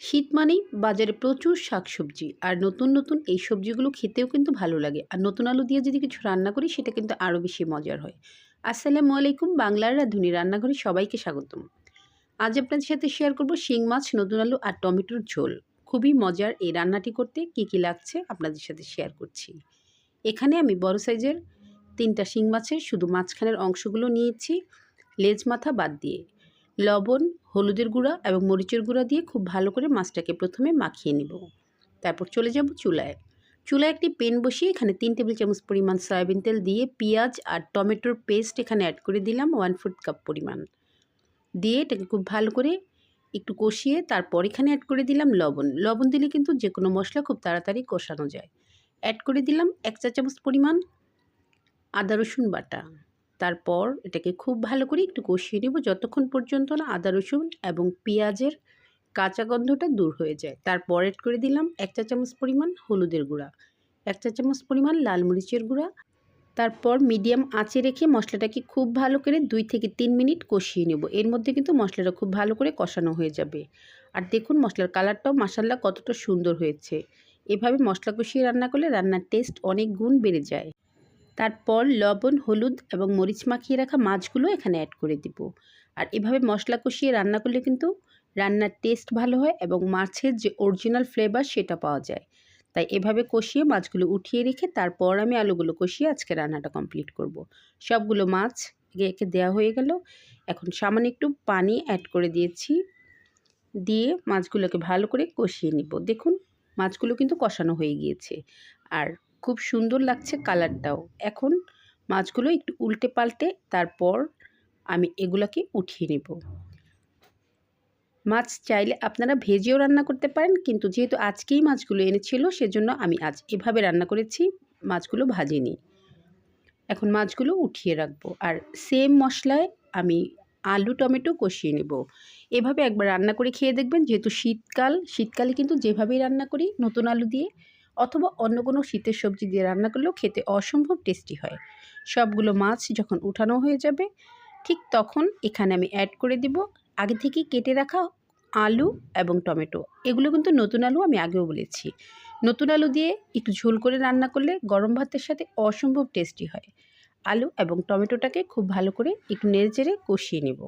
শীত মানেই বাজারে প্রচুর শাকসবজি, আর নতুন নতুন এই সবজিগুলো খেতেও কিন্তু ভালো লাগে। আর নতুন আলু দিয়ে যদি কিছু রান্না করি, সেটা কিন্তু আরও বেশি মজার হয়। আসসালামু আলাইকুম, বাংলার রাঁধুনি রান্নাঘরে সবাইকে স্বাগতম। আজ আপনাদের সাথে শেয়ার করব শিং মাছ, নতুন আলু আর টমেটোর ঝোল। খুবই মজার এই রান্নাটি করতে কী কী লাগছে আপনাদের সাথে শেয়ার করছি। এখানে আমি বড় সাইজের তিনটা শিং মাছের শুধু মাঝখানের অংশগুলো নিয়েছি, লেজ মাথা বাদ দিয়ে। লবণ হলুদের গুঁড়া এবং মরিচের গুঁড়া দিয়ে খুব ভালো করে মাছটাকে প্রথমে মাখিয়ে নেব। তারপর চলে যাব চুলায়। চুলায় একটি পেন বসিয়ে এখানে তিন টেবিল চামচ পরিমাণ সয়াবিন তেল দিয়ে পেঁয়াজ আর টমেটোর পেস্ট এখানে অ্যাড করে দিলাম ওয়ান ফোর্থ কাপ পরিমাণ। দিয়ে এটাকে খুব ভালো করে একটু কষিয়ে তারপর এখানে অ্যাড করে দিলাম লবণ। লবণ দিলে কিন্তু যে কোনো মশলা খুব তাড়াতাড়ি কষানো যায়। অ্যাড করে দিলাম এক চা চামচ পরিমাণ আদা রসুন বাটা। তারপর এটাকে খুব ভালো করে একটু কষিয়ে নেব যতক্ষণ পর্যন্ত না আদা, রসুন এবং পেঁয়াজের কাঁচা গন্ধটা দূর হয়ে যায়। তারপর এড করে দিলাম এক চা চামচ পরিমাণ হলুদের গুঁড়া, এক চা চামচ পরিমাণ লাল মরিচের গুঁড়া। তারপর মিডিয়াম আঁচে রেখে মশলাটাকে খুব ভালো করে দুই থেকে তিন মিনিট কষিয়ে নেব। এর মধ্যে কিন্তু মশলাটা খুব ভালো করে কষানো হয়ে যাবে। আর দেখুন মশলার কালারটাও মাসাল্লা কতটা সুন্দর হয়েছে। এভাবে মশলা কষিয়ে রান্না করলে রান্নার টেস্ট অনেক গুণ বেড়ে যায়। তারপর লবণ, হলুদ এবং মরিচ মাখিয়ে রাখা মাছগুলো এখানে অ্যাড করে দিব। আর এভাবে মশলা কষিয়ে রান্না করলে কিন্তু রান্নার টেস্ট ভালো হয় এবং মাছের যে অরিজিনাল ফ্লেভার সেটা পাওয়া যায়। তাই এভাবে কষিয়ে মাছগুলো উঠিয়ে রেখে তারপর আমি আলুগুলো কষিয়ে আজকে রান্নাটা কমপ্লিট করব। সবগুলো মাছ একে একে দেওয়া হয়ে গেল। এখন সামান্য একটু পানি অ্যাড করে দিয়েছি। দিয়ে মাছগুলোকে ভালো করে কষিয়ে নিব। দেখুন, মাছগুলো কিন্তু কষানো হয়ে গিয়েছে। আর খুব সুন্দর লাগছে কালারটাও। এখন মাছগুলো একটু উল্টে পাল্টে তারপর আমি এগুলোকে উঠিয়ে নেব। মাছ চাইলে আপনারা ভেজেও রান্না করতে পারেন, কিন্তু যেহেতু আজকেই মাছগুলো এনেছিল, সেজন্য আমি আজ এভাবে রান্না করেছি, মাছগুলো ভাজিনি। এখন মাছগুলো উঠিয়ে রাখব। আর সেম মশলায় আমি আলু, টমেটো কষিয়ে নেব। এভাবে একবার রান্না করে খেয়ে দেখবেন, যেহেতু শীতকাল, শীতকালে কিন্তু যেভাবেই রান্না করি, নতুন আলু দিয়ে অথবা অন্য কোনো শীতের সবজি দিয়ে রান্না করলেও খেতে অসম্ভব টেস্টি হয়। সবগুলো মাছ যখন উঠানো হয়ে যাবে, ঠিক তখন এখানে আমি অ্যাড করে দিব। আগে থেকে কেটে রাখা আলু এবং টমেটো। এগুলো কিন্তু নতুন আলু আমি আগেও বলেছি। নতুন আলু দিয়ে একটু ঝোল করে রান্না করলে গরম ভাতের সাথে অসম্ভব টেস্টি হয়। আলু এবং টমেটোটাকে খুব ভালো করে একটু নেড়ে চেড়ে কষিয়ে নেব।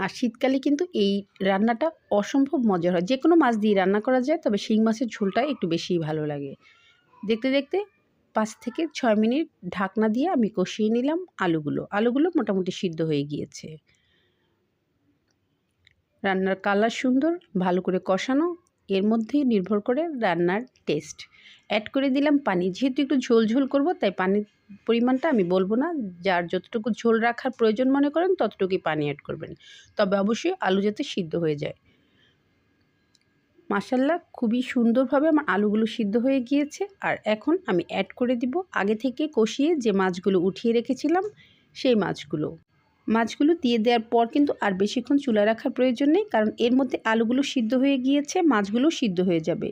আর শীতকালে কিন্তু এই রান্নাটা অসম্ভব মজার হয়। যে কোনো মাছ দিয়ে রান্না করা যায়, তবে শিং মাছের ঝোলটা একটু বেশিই ভালো লাগে। দেখতে দেখতে পাঁচ থেকে ছয় মিনিট ঢাকনা দিয়ে আমি কষিয়ে নিলাম আলুগুলো। আলুগুলো মোটামুটি সিদ্ধ হয়ে গিয়েছে। রান্নার কালার সুন্দর, ভালো করে কষানো এর মধ্যেই নির্ভর করে রান্নার টেস্ট অ্যাড করে দিলাম পানি। যেহেতু একটু ঝোল ঝোল করব, তাই পানির পরিমাণটা আমি বলব না। যার যতটুকু ঝোল রাখার প্রয়োজন মনে করেন, ততটুকুই পানি অ্যাড করবেন। তবে অবশ্যই আলু যাতে সিদ্ধ হয়ে যায়। মাসাল্লা খুবই সুন্দরভাবে আমার আলুগুলো সিদ্ধ হয়ে গিয়েছে। আর এখন আমি অ্যাড করে দিব আগে থেকে কষিয়ে যে মাছগুলো উঠিয়ে রেখেছিলাম, সেই মাছগুলো। মাছগুলো দিয়ে দেওয়ার পর কিন্তু আর বেশিক্ষণ চুলা রাখার প্রয়োজন নেই, কারণ এর মধ্যে আলুগুলো সিদ্ধ হয়ে গিয়েছে, মাছগুলো সিদ্ধ হয়ে যাবে।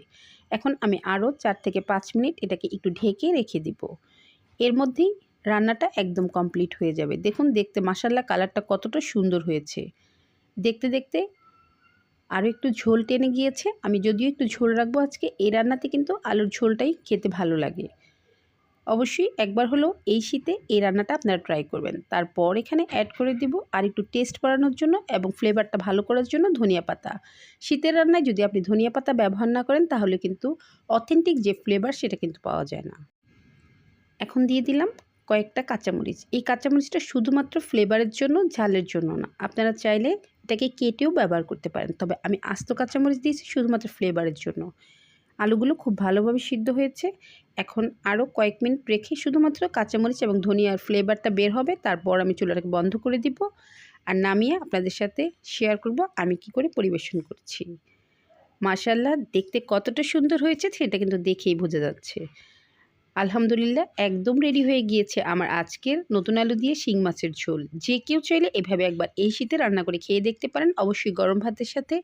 এখন আমি আরও চার থেকে পাঁচ মিনিট এটাকে একটু ঢেকে রেখে দিব। এর মধ্যেই রান্নাটা একদম কমপ্লিট হয়ে যাবে। দেখুন, দেখতে মাসাল্লা কালারটা কতটা সুন্দর হয়েছে। দেখতে দেখতে আরও একটু ঝোল টেনে গিয়েছে। আমি যদিও একটু ঝোল রাখব আজকে, এই রান্নাতে কিন্তু আলুর ঝোলটাই খেতে ভালো লাগে। অবশ্যই একবার হলো এই শীতে এই রান্নাটা আপনারা ট্রাই করবেন। তারপর এখানে অ্যাড করে দিব আর একটু টেস্ট বাড়ানোর জন্য এবং ফ্লেভারটা ভালো করার জন্য ধনিয়া পাতা। শীতের রান্নায় যদি আপনি ধনিয়া পাতা ব্যবহার না করেন, তাহলে কিন্তু অথেন্টিক যে ফ্লেভার সেটা কিন্তু পাওয়া যায় না। এখন দিয়ে দিলাম কয়েকটা কাঁচামরিচ। এই কাঁচামরিচটা শুধুমাত্র ফ্লেভারের জন্য, ঝালের জন্য না। আপনারা চাইলে এটাকে কেটেও ব্যবহার করতে পারেন। তবে আমি আস্ত কাঁচামরিচ দিয়েছি শুধুমাত্র ফ্লেভারের জন্য। আলুগুলো খুব ভালোভাবে সিদ্ধ হয়েছে। এখন আরও কয়েক মিনিট রেখে শুধুমাত্র কাঁচামরিচ এবং ধনিয়ার ফ্লেভারটা বের হবে, তারপর আমি চুলাটাকে বন্ধ করে দিব। আর নামিয়ে আপনাদের সাথে শেয়ার করব আমি কি করে পরিবেশন করছি। মাশাল্লাহ দেখতে কতটা সুন্দর হয়েছে, সেটা কিন্তু দেখেই বোঝা যাচ্ছে। আলহামদুলিল্লাহ, একদম রেডি হয়ে গিয়েছে আমার আজকের নতুন আলু দিয়ে শিং মাছের ঝোল। যে কেউ চাইলে এভাবে একবার এই শীতে রান্না করে খেয়ে দেখতে পারেন। অবশ্যই গরম ভাতের সাথে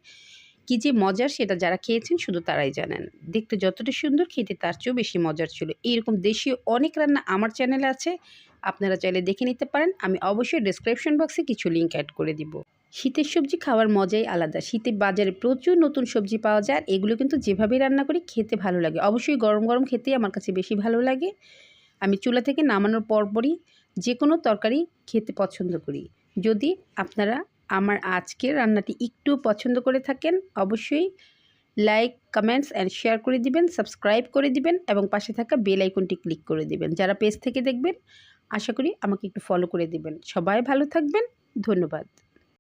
কী যে মজার সেটা যারা খেয়েছেন শুধু তারাই জানেন। দেখতে যতটা সুন্দর, খেতে তার চেয়েও বেশি মজার ছিল। এইরকম দেশীয় অনেক রান্না আমার চ্যানেলে আছে, আপনারা চাইলে দেখে নিতে পারেন। আমি অবশ্যই ডিসক্রিপশন বক্সে কিছু লিঙ্ক অ্যাড করে দিব। শীতের সবজি খাওয়ার মজাই আলাদা। শীতে বাজারে প্রচুর নতুন সবজি পাওয়া যায়। আর এগুলো কিন্তু যেভাবেই রান্না করি, খেতে ভালো লাগে। অবশ্যই গরম গরম খেতেই আমার কাছে বেশি ভালো লাগে। আমি চুলা থেকে নামানোর পরপরই যে কোনো তরকারি খেতে পছন্দ করি। যদি আপনারা আমার আজকের রান্নাটি একটু পছন্দ করে থাকেন, অবশ্যই লাইক কমেন্টস অ্যান্ড শেয়ার করে দিবেন সাবস্ক্রাইব করে দিবেন এবং পাশে থাকা বেল আইকনটি ক্লিক করে দিবেন। যারা পেজ থেকে দেখবেন, আশা করি আমাকে একটু ফলো করে দিবেন। সবাই ভালো থাকবেন। ধন্যবাদ।